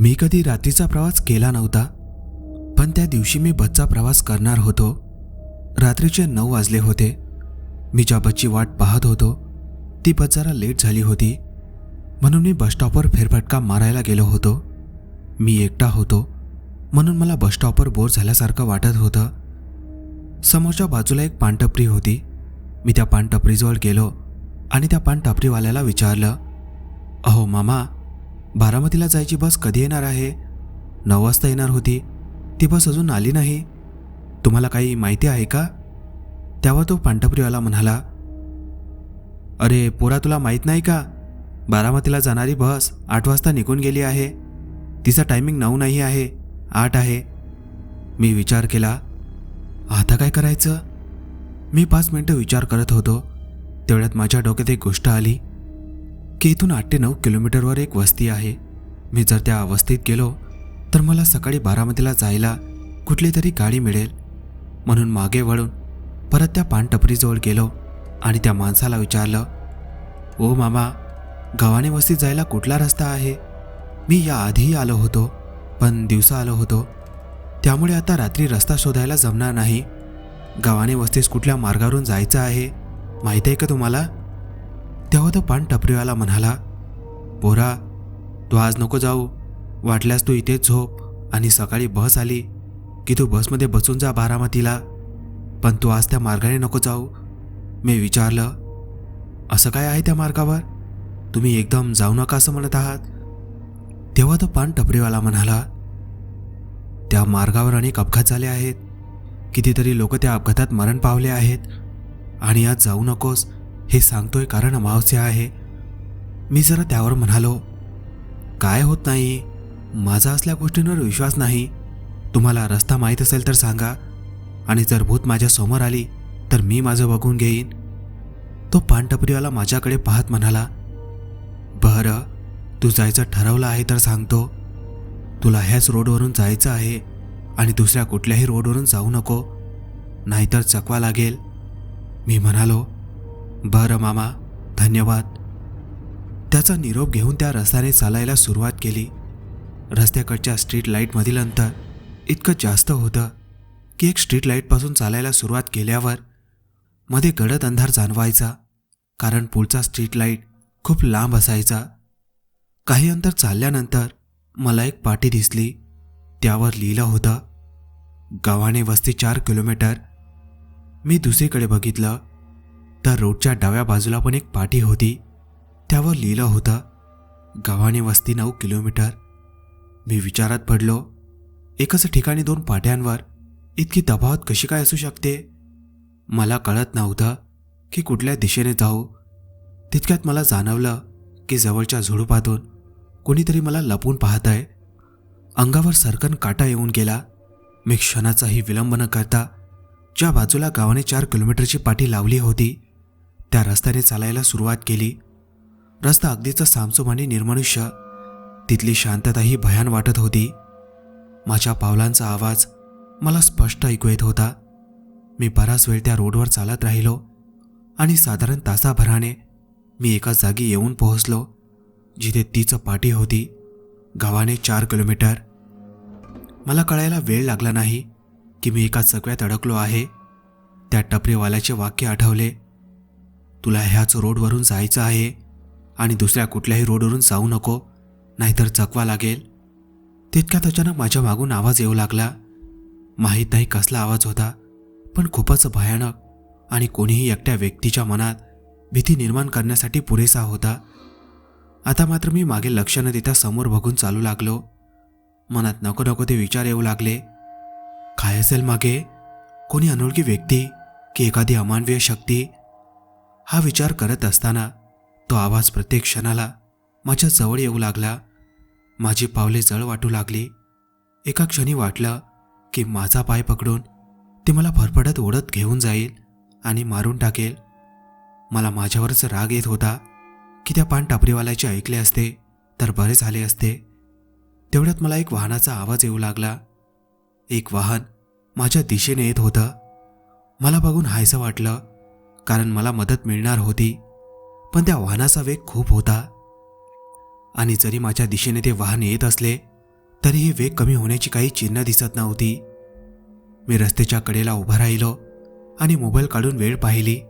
मी कधी रात्रीचा प्रवास केला नव्हता पण त्या दिवशी मी बसचा प्रवास करणार होतो. रात्रीचे नऊ वाजले होते. मी ज्या बसची वाट पाहत होतो ती बस जरा लेट झाली होती. म्हणून मी बसस्टॉपवर फेरफटका मारायला गेलो होतो. मी एकटा होतो म्हणून मला बसस्टॉपवर बोर झाल्यासारखं वाटत होतं. समोरच्या बाजूला एक पानटपरी होती. मी त्या पानटपरीजवळ गेलो आणि त्या पानटपरीवाल्याला विचारलं अहो मामा बारामतीला जायची बस कधी येणार आहे? नऊ वाजता येणार होती. ती बस अजून आली नाही. तुम्हाला काही माहिती आहे का? त्यावर तो पांटपरीवाला म्हणाला अरे पोरा तुला माहीत नाही का? बारामतीला जाणारी बस आठ वाजता निघून गेली आहे. तिचा टायमिंग नऊ नाही आहे आठ आहे. मी विचार केला आता काय करायचं? मी पाच मिनटं विचार करत होतो. तेवढ्यात माझ्या डोक्यात एक गोष्ट आली. की इथून आठ ते नऊ किलोमीटरवर एक वस्ती आहे. मी जर त्या वस्तीत गेलो तर मला सकाळी बारामतीला जायला कुठली तरी गाडी मिळेल. म्हणून मागे वळून परत त्या पानटपरीजवळ गेलो आणि त्या माणसाला विचारलं ओ मामा गावाने वस्तीत जायला कुठला रस्ता आहे? मी याआधीही आलो होतो पण दिवसा आलो होतो. त्यामुळे आता रात्री रस्ता शोधायला जमणार नाही. गावाने वस्तीस कुठल्या मार्गावरून जायचं आहे माहीत आहे का तुम्हाला? तेव्हा तो पान टपरीवाला म्हणाला पोरा तू आज नको जाऊ. वाटल्यास तू इथेच झोप आणि सकाळी बस आली की तू बसमध्ये बसून जा बारामतीला. पण तू आज त्या मार्गाने नको जाऊ. मी विचारलं असं काय आहे त्या मार्गावर? तुम्ही एकदम जाऊ नका असं म्हणत आहात. तेव्हा तो पान टपरीवाला म्हणाला त्या मार्गावर अनेक अपघात झाले आहेत. कितीतरी लोक त्या अपघातात मरण पावले आहेत. आणि आज जाऊ नकोस. हे सांगतोय कारण अमावस्या आहे. मी जरा त्यावर म्हणालो काय होत नाही? माझा असल्या गोष्टींवर विश्वास नाही. तुम्हाला रस्ता माहीत असेल तर सांगा. आणि जर भूत माझ्यासमोर आली तर मी माझं बघून घेईन. तो पानटपरीवाला माझ्याकडे पाहत म्हणाला बरं तू जायचं ठरवलं आहे तर सांगतो. तुला ह्याच रोडवरून जायचं आहे आणि दुसऱ्या कुठल्याही रोडवरून जाऊ नको. नाहीतर चकवा लागेल. मी म्हणालो बरं मामा धन्यवाद. त्याचा निरोप घेऊन त्या रस्त्याने चालायला सुरुवात केली. रस्त्याकडच्या स्ट्रीट लाईटमधील अंतर इतकं जास्त होतं की एक स्ट्रीट लाईटपासून चालायला सुरुवात केल्यावर मध्ये गडद अंधार जाणवायचा कारण पुढचा स्ट्रीट लाइट खूप लांब असायचा. काही अंतर चालल्यानंतर मला एक पाटी दिसली. त्यावर लिहिलं होतं गावाने वस्ती चार किलोमीटर. मी दुसरीकडे बघितलं. तर रोडच्या डाव्या बाजूला पण एक पाठी होती. त्यावर लिहिलं होतं गावाने वस्ती नऊ किलोमीटर. मी विचारात पडलो एकच ठिकाणी दोन पाट्यांवर इतकी दबावत कशी काय असू शकते? मला कळत नव्हतं की कुठल्या दिशेने जाऊ. तितक्यात मला जाणवलं की जवळच्या झुडुपातून कोणीतरी मला लपून पाहत आहे अंगावर सरकन काटा येऊन गेला. मी क्षणाचाही विलंब न करता ज्या बाजूला गावाने चार किलोमीटरची पाठी लावली होती त्या रस्त्याने चालायला सुरुवात केली. रस्ता अगदीचा सामसूम आणि निर्मनुष्य. तिथली शांतताही भयान वाटत होती. माझ्या पावलांचा आवाज मला स्पष्ट ऐकू येत होता. मी बराच वेळ त्या रोडवर चालत राहिलो आणि साधारण तासाभराने मी एका जागी येऊन पोहोचलो जिथे तीच पाठी होती. गावाने चार किलोमीटर. मला कळायला वेळ लागला नाही की मी एका चकव्यात अडकलो आहे. त्या टपरीवाल्याचे वाक्य आठवले. तुला ह्याच रोडवरून जायचं आहे आणि दुसऱ्या कुठल्याही रोडवरून जाऊ नको नाहीतर चकवा लागेल. तितक्यात अचानक माझ्या मागून आवाज येऊ लागला. माहीत नाही कसला आवाज होता पण खूपच भयानक आणि कोणीही एकट्या व्यक्तीच्या मनात भीती निर्माण करण्यासाठी पुरेसा होता. आता मात्र मी मागे लक्ष न देता समोर बघून चालू लागलो. मनात नको नको ते विचार येऊ लागले. काय असेल मागे? कोणी अनोळखी व्यक्ती की एखादी अमानवीय शक्ती? हा विचार करत असताना तो आवाज प्रत्येक क्षणाला माझ्या जवळ येऊ लागला. माझी पावले जळ वाटू लागली. एका क्षणी वाटलं की माझा पाय पकडून ते मला फरफडत ओढत घेऊन जाईल आणि मारून टाकेल. मला माझ्यावरच राग येत होता की त्या पान टापरीवाल्याचे ऐकले असते तर बरे झाले असते. तेवढ्यात मला एक वाहनाचा आवाज येऊ लागला. एक वाहन माझ्या दिशेने येत होतं. मला बघून हायसं वाटलं कारण मला मदत मिळणार होती. पण त्या वाहनाचा वेग खूप होता. आणि जरी माझ्या दिशेने ते वाहन येत असले तरीही वेग कमी होण्याची काही चिन्ह दिसत नव्हती. मी रस्त्याच्या कडेला उभा राहिलो आणि मोबाईल काढून वेळ पाहिली.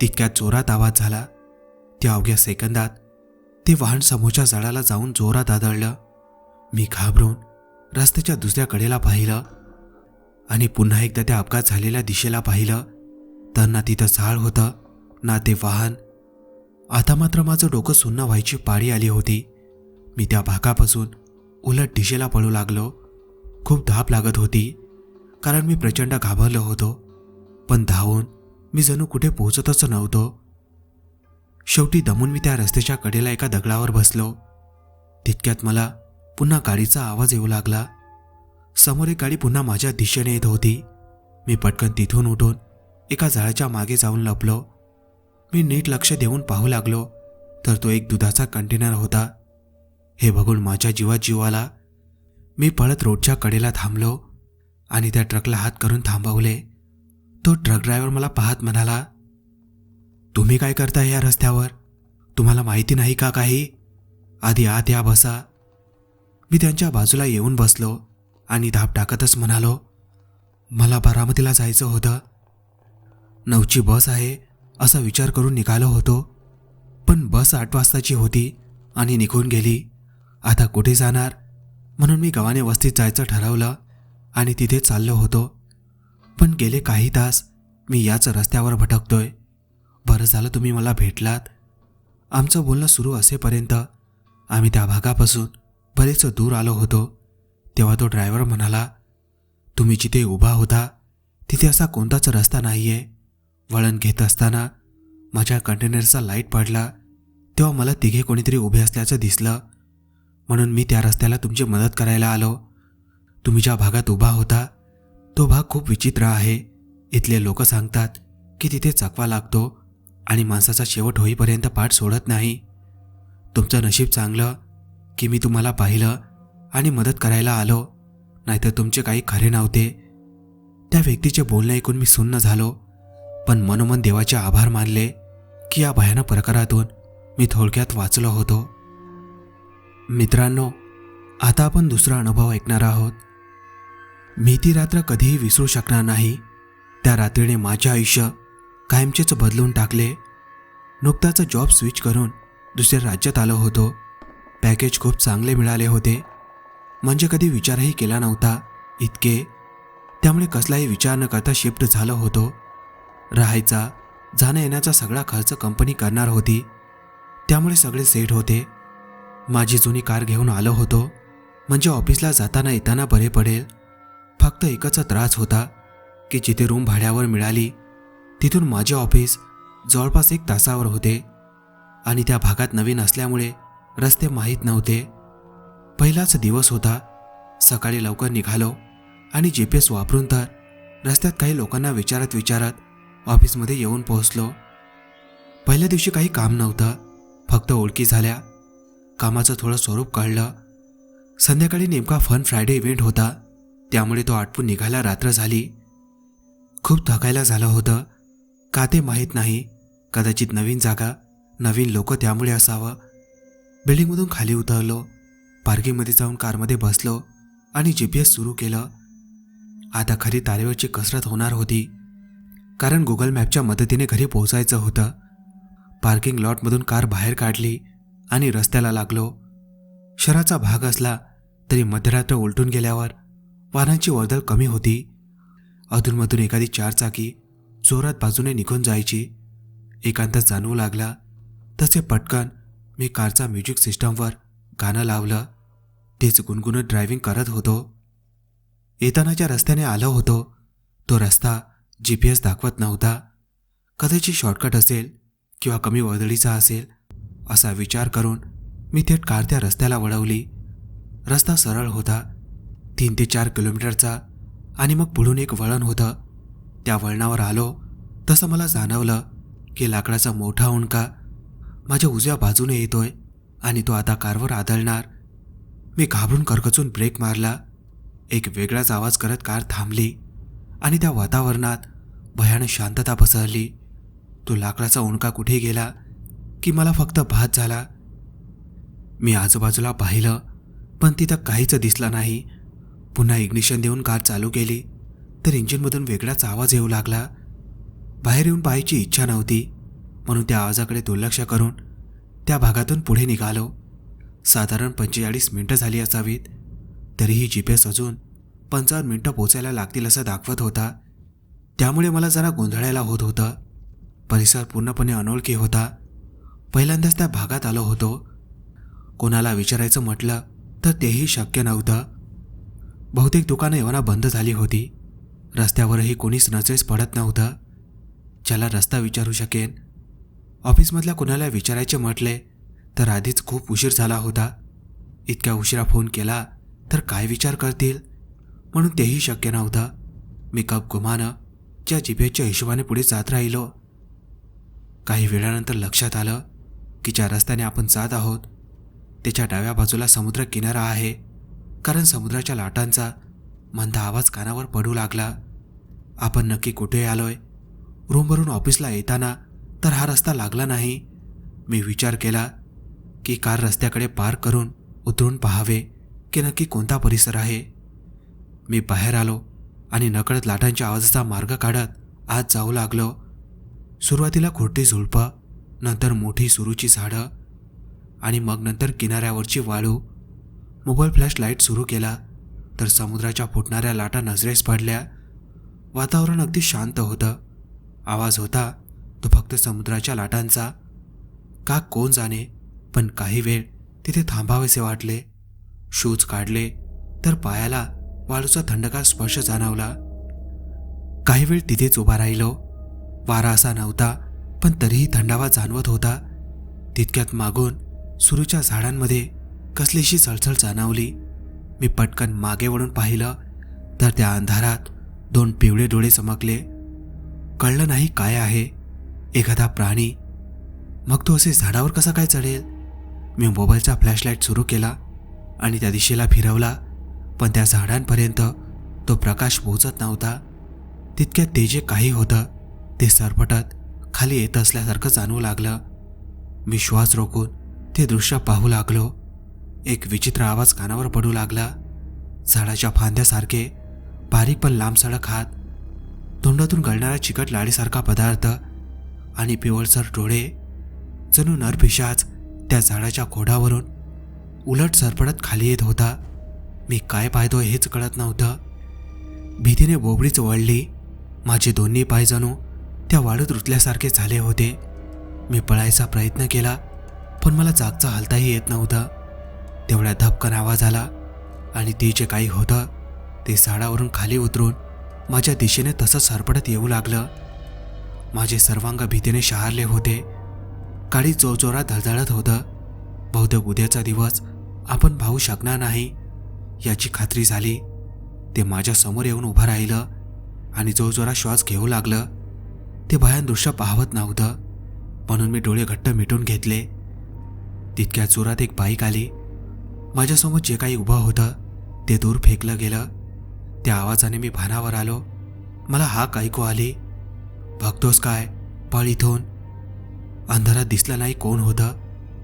तितक्यात जोरात आवाज झाला. त्या अवघ्या सेकंदात ते वाहन समोरच्या झाडाला जाऊन जोरात आदळलं. मी घाबरून रस्त्याच्या दुसऱ्या कडेला पाहिलं आणि पुन्हा एकदा त्या अपघात झालेल्या दिशेला पाहिलं. त्यांना तिथं झाड होतं. ना ते वाहन आता मात्र माझं डोकं सुन्न व्हायची पाळी आली होती. मी त्या भागापासून उलट दिशेला पळू लागलो. खूप धाप लागत होती कारण मी प्रचंड घाबरलो होतो. पण धावून मी जणू कुठे पोहोचतच नव्हतो. शेवटी दमून मी त्या रस्त्याच्या कडेला एका दगडावर बसलो. तितक्यात मला पुन्हा गाडीचा आवाज येऊ लागला. समोर एक गाडी पुन्हा माझ्या दिशेने येत होती. मी पटकन तिथून उठून एका झाडाच्या मागे जाऊन लपलो. मी नीट लक्ष देऊन पाहू लागलो तर तो एक दुधाचा कंटेनर होता. हे बघून माझ्या जीवात जीव आला. मी पळत रोडच्या कडेला थांबलो आणि त्या ट्रकला हात करून थांबवले. तो ट्रक ड्रायव्हर मला पाहत म्हणाला तुम्ही काय करता या रस्त्यावर? तुम्हाला माहिती नाही का काही? आधी आत या बसा. मी त्यांच्या बाजूला येऊन बसलो आणि धाप टाकतच म्हणालो मला बारामतीला जायचं होतं. नऊची बस आहे असा विचार करून निघालो होतो. पण बस आठ वाजताची होती आणि निघून गेली. आता कुठे जाणार? म्हणून मी गावाने वस्तीत जायचं ठरवलं आणि तिथे चाललो होतो. पण गेले काही तास मी याच रस्त्यावर भटकतोय. बरं झालं तुम्ही मला भेटलात. आमचं बोलणं सुरू असेपर्यंत आम्ही त्या भागापासून बरेच दूर आलो होतो. तेव्हा तो ड्रायव्हर म्हणाला तुम्ही जिथे उभा होता तिथे असा कोणताच रस्ता नाही आहे वळण घेत असताना माझ्या कंटेनरचा लाइट पडला तेव्हा मला तिघे कोणीतरी उभे असल्याचं दिसलं. म्हणून मी त्या रस्त्याला तुमची मदत करायला आलो. तुम्ही ज्या भागात उभा होता तो भाग खूप विचित्र आहे. इथले लोक सांगतात की तिथे चकवा लागतो आणि माणसाचा शेवट होईपर्यंत पाठ सोडत नाही. तुमचं नशीब चांगलं की मी तुम्हाला पाहिलं आणि मदत करायला आलो. नाहीतर तुमचे काही खरे नव्हते. त्या व्यक्तीचे बोलणे ऐकून मी सुन्न झालो. पण मनोमन देवाचे आभार मानले की या भयानक प्रकारातून मी थोडक्यात वाचलो होतो. मित्रांनो आता आपण दुसरा अनुभव ऐकणार आहोत. मी ती रात्र कधीही विसरू शकणार नाही. त्या रात्रीने माझे आयुष्य कायमचेच बदलून टाकले. नुकताच जॉब स्विच करून दुसऱ्या राज्यात आलो होतो. पॅकेज खूप चांगले मिळाले होते. म्हणजे कधी विचारही केला नव्हता इतके. त्यामुळे कसलाही विचार न करता शिफ्ट झालो होतो. राहायचा जाण्या येण्याचा सगळा खर्च कंपनी करणार होती. त्यामुळे सगळे सेट होते. माझी जुनी कार घेऊन आलो होतो. म्हणजे ऑफिसला जाताना येताना बरे पडेल. फक्त एकच त्रास होता की जिथे रूम भाड्यावर मिळाली तिथून माझे ऑफिस जवळपास एक तासावर होते. आणि त्या भागात नवीन असल्यामुळे रस्ते माहीत नव्हते. पहिलाच दिवस होता. सकाळी लवकर निघालो आणि जी पी एस वापरून तर रस्त्यात काही लोकांना विचारत विचारत ऑफिसमध्ये येऊन पोहोचलो. पहिल्या दिवशी काही काम नव्हतं. फक्त ओळखी झाल्या. कामाचं थोडं स्वरूप कळलं. संध्याकाळी नेमका फन फ्रायडे इव्हेंट होता. त्यामुळे तो आटपून निघायला रात्र झाली. खूप थकायला झालं होतं. का ते माहीत नाही. कदाचित नवीन जागा नवीन लोक त्यामुळे असावं. बिल्डिंगमधून खाली उतरलो. पार्किंगमध्ये जाऊन कारमध्ये बसलो आणि जी पी एस सुरू केलं. आता खरी तारेवरची कसरत होणार होती. कारण गुगल मॅपच्या मदतीने घरी पोहोचायचं होतं. पार्किंग लॉटमधून कार बाहेर काढली आणि रस्त्याला लागलो. शहराचा भाग असला तरी मध्यरात्र उलटून गेल्यावर वाहनांची वर्दळ कमी होती. अधूनमधून एखादी चारचाकी जोरात बाजूने निघून जायची. एकांत जाणवू लागला. तसे पटकन मी कारचा म्युझिक सिस्टमवर गाणं लावलं. तेच गुणगुणत ड्रायव्हिंग करत होतो. येतानाच्या रस्त्याने आलो होतो. तो रस्ता जी पी एस दाखवत नव्हता. कदाचित शॉर्टकट असेल किंवा कमी वर्दळीचा असेल असा विचार करून मी थेट कार त्या रस्त्याला वळवली. रस्ता सरळ होता. तीन ते चार किलोमीटरचा आणि मग पुढून एक वळण होतं. त्या वळणावर आलो. तसं मला जाणवलं की लाकडाचा मोठा उंडका माझ्या उजव्या बाजूने येतोय आणि तो आता कारवर आदळणार. मी घाबरून करकचून ब्रेक मारला. एक वेगळाच आवाज करत कार थांबली. आणि त्या वातावरणात भयानक शांतता पसरली. तो लाकडाचा उंडका कुठे गेला की मला फक्त भात झाला? मी आजूबाजूला पाहिलं पण तिथं काहीच दिसलं नाही. पुन्हा इग्निशन देऊन कार चालू केली तर इंजिनमधून वेगळाच आवाज येऊ लागला. बाहेर येऊन पाहायची इच्छा नव्हती. म्हणून त्या आवाजाकडे दुर्लक्ष करून त्या भागातून पुढे निघालो. साधारण पंचेचाळीस मिनटं झाली असावीत. तरीही जी पी एस अजून पंचावन्न मिनटं पोचायला लागतील असं दाखवत होता. त्यामुळे मला जरा गोंधळायला होत होतं. परिसर पूर्णपणे अनोळखी होता. पहिल्यांदाच त्या भागात आलो होतो. कोणाला विचारायचं म्हटलं तर तेही शक्य नव्हतं. बहुतेक दुकानं एवढा बंद झाली होती. रस्त्यावरही कोणीच नजरेस पडत नव्हतं. ज्याला रस्ता विचारू शकेन. ऑफिसमधल्या कोणाला विचारायचे म्हटले तर आधीच खूप उशीर झाला होता. इतक्या उशिरा फोन केला तर काय विचार करतील? म्हणून तेही शक्य नव्हतं. मी कप गुमानं ज्या जिभेच्या हिशोबाने पुढे जात राहिलो. काही वेळानंतर लक्षात आलं की ज्या रस्त्याने आपण जात आहोत त्याच्या डाव्या बाजूला समुद्र किनारा आहे. कारण समुद्राच्या लाटांचा मंद आवाज कानावर पडू लागला. आपण नक्की कुठे आलोय? रूमवरून ऑफिसला येताना तर हा रस्ता लागला नाही. मी विचार केला की कार रस्त्याकडे पार करून उतरून पाहावे की नक्की कोणता परिसर आहे? मी बाहेर आलो आणि नकळत लाटांच्या आवाजाचा मार्ग काढत आत जाऊ लागलो. सुरुवातीला खोटी झुळपं नंतर मोठी सुरूची झाडं आणि मग नंतर किनाऱ्यावरची वाळू. मोबाईल फ्लॅश लाइट सुरू केला तर समुद्राच्या फुटणाऱ्या लाटा नजरेस पडल्या. वातावरण अगदी शांत होतं. आवाज होता तो फक्त समुद्राच्या लाटांचा. का कोण जाणे? पण काही वेळ तिथे थांबावेसे वाटले. शूज काढले तर पायाला वाळूचा थंडगार स्पर्श जाणवला. काही वेळ तिथेच उभा राहिलो. वारा असा नव्हता पण तरीही थंडावा जाणवत होता. तितक्यात मागून सुरूच्या झाडांमध्ये कसलीशी चळचळ जाणवली. मी पटकन मागे वळून पाहिलं तर त्या अंधारात दोन पिवळे डोळे चमकले. कळलं नाही काय आहे. एखादा प्राणी. मग तो असे झाडावर कसा काय चढेल? मी मोबाईलचा फ्लॅशलाईट सुरू केला आणि त्या दिशेला फिरवला. पण त्या झाडांपर्यंत तो प्रकाश पोहोचत नव्हता. तितक्यात ते जे काही होतं ते सरपटत खाली येत असल्यासारखं जाणवू लागलं. मी श्वास रोखून ते दृश्य पाहू लागलो. एक विचित्र आवाज कानावर पडू लागला. झाडाच्या फांद्यासारखे बारीक पण लांब सडक हात तोंडातून गळणारा चिकट लाडीसारखा पदार्थ आणि पिवळसर डोळे जणू नरपिशाच त्या झाडाच्या खोडावरून उलट सरपडत खाली येत होता. मी काय पाहतोय हेच कळत नव्हतं. भीतीने बोबडीच वळली माझे दोन्ही पाय जणू त्या वाढत रुतल्यासारखे झाले होते. मी पळायचा प्रयत्न केला पण मला जागचा हलताही येत नव्हतं. तेवढ्या धपकन आवाज आला आणि ते जे काही होतं ते झाडावरून खाली उतरून माझ्या दिशेने तसंच सरपडत येऊ लागलं. माझे सर्वांग भीतीने शहारले होते. काळी जोरजोरात धडधडत होतं. बहुतेक उद्याचा दिवस आपण पाहू शकणार नाही. याची खात्री झाली. ते माझ्यासमोर येऊन उभं राहिलं आणि जोरजोरात श्वास घेऊ लागलं ते भयान दृश्य पाहवत नव्हतं. म्हणून मी डोळे घट्ट मिटून घेतले. तितक्या जोरात एक बाईक आली. माझ्यासमोर जे काही उभं होतं ते दूर फेकलं गेलं. त्या आवाजाने मी भानावर आलो. मला हाक ऐकू आली. बघतोस काय? पळ इथून. अंधारात दिसलं नाही कोण होतं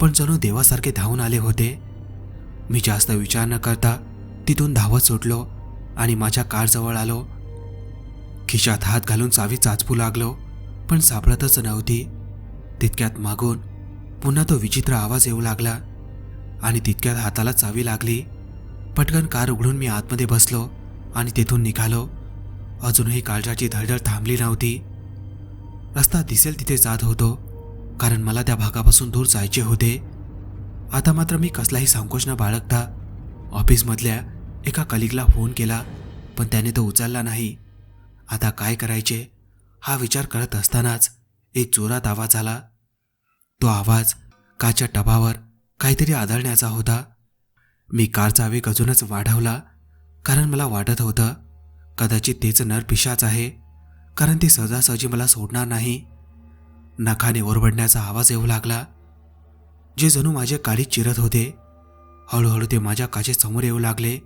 पण जणू देवासारखे धावून आले होते. मी जास्त विचार न करता तिथून धावत सुटलो आणि माझ्या कारजवळ आलो. खिशात हात घालून चावी चाचपू लागलो पण सापडतच नव्हती. तितक्यात मागून पुन्हा तो विचित्र आवाज येऊ लागला आणि तितक्यात हाताला चावी लागली. पटकन कार उघडून मी आतमध्ये बसलो आणि तेथून निघालो. अजूनही काळजाची धडधड थांबली नव्हती. रस्ता दिसेल तिथे जात होतो कारण मला त्या भागापासून दूर जायचे होते. आता मात्र मी कसलाही संकोच न बाळगता ऑफिसमधल्या एका कलिगला फोन केला पण त्याने तो उचलला नाही. आता काय करायचे? हा विचार करत असतानाच एक जोरात आवाज आला. तो आवाज काच्या टबावर काहीतरी आदळण्याचा होता. मी कारचा वेग अजूनच वाढवला कारण मला वाटत होतं कदाचित तेच नर पिशाच आहे कारण ते सहजासहजी मला सोडणार नाही. नखाने ओरबडण्याचा आवाज येऊ लागला. जे जणू माझे काळीत चिरत होते हळूहळू ते माझ्या काचेसमोर येऊ लागले.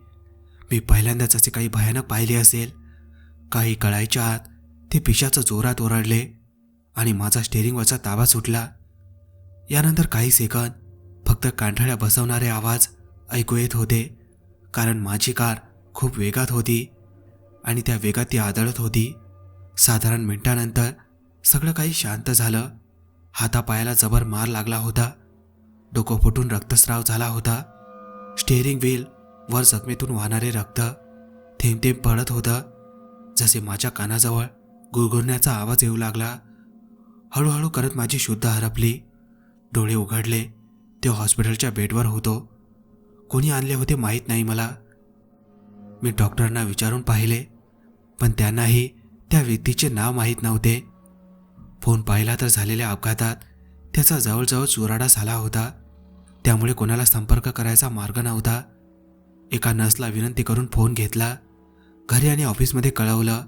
मी पहिल्यांदाच असे काही भयानक पाहिले असेल. काही कळायच्या आत ते पिशाचं जोरात ओरडले आणि माझा स्टेअरिंगवरचा ताबा सुटला. यानंतर काही सेकंद फक्त कांठाळ्या बसवणारे आवाज ऐकू येत होते कारण माझी कार खूप वेगात होती आणि त्या वेगात ती आदळत होती. साधारण मिनिटानंतर सगळं काही शांत झालं. हातापायाला जबर मार लागला होता. डोकं फुटून रक्तस्राव झाला होता. स्टेअरिंग व्हील वर जखमेतून वाहणारे रक्त थेंब थेंब पडत होतं. जसे माझ्या कानाजवळ गुरगुरण्याचा आवाज येऊ लागला. हळूहळू करत माझी शुद्ध हरपली. डोळे उघडले. ते हॉस्पिटलच्या बेडवर होतो. कोणी आणले होते माहीत नाही मला. मी डॉक्टरांना विचारून पाहिले. पण त्यांनाही त्या व्यक्तीचे नाव माहीत नव्हते. फोन पाहिला तर झालेल्या अपघातात त्याचा जवळजवळ चुराडा झाला होता. त्यामुळे कोणाला संपर्क करायचा मार्ग नव्हता. एका नर्सला विनंती करून फोन घेतला. घरी आणि ऑफिसमध्ये कळवलं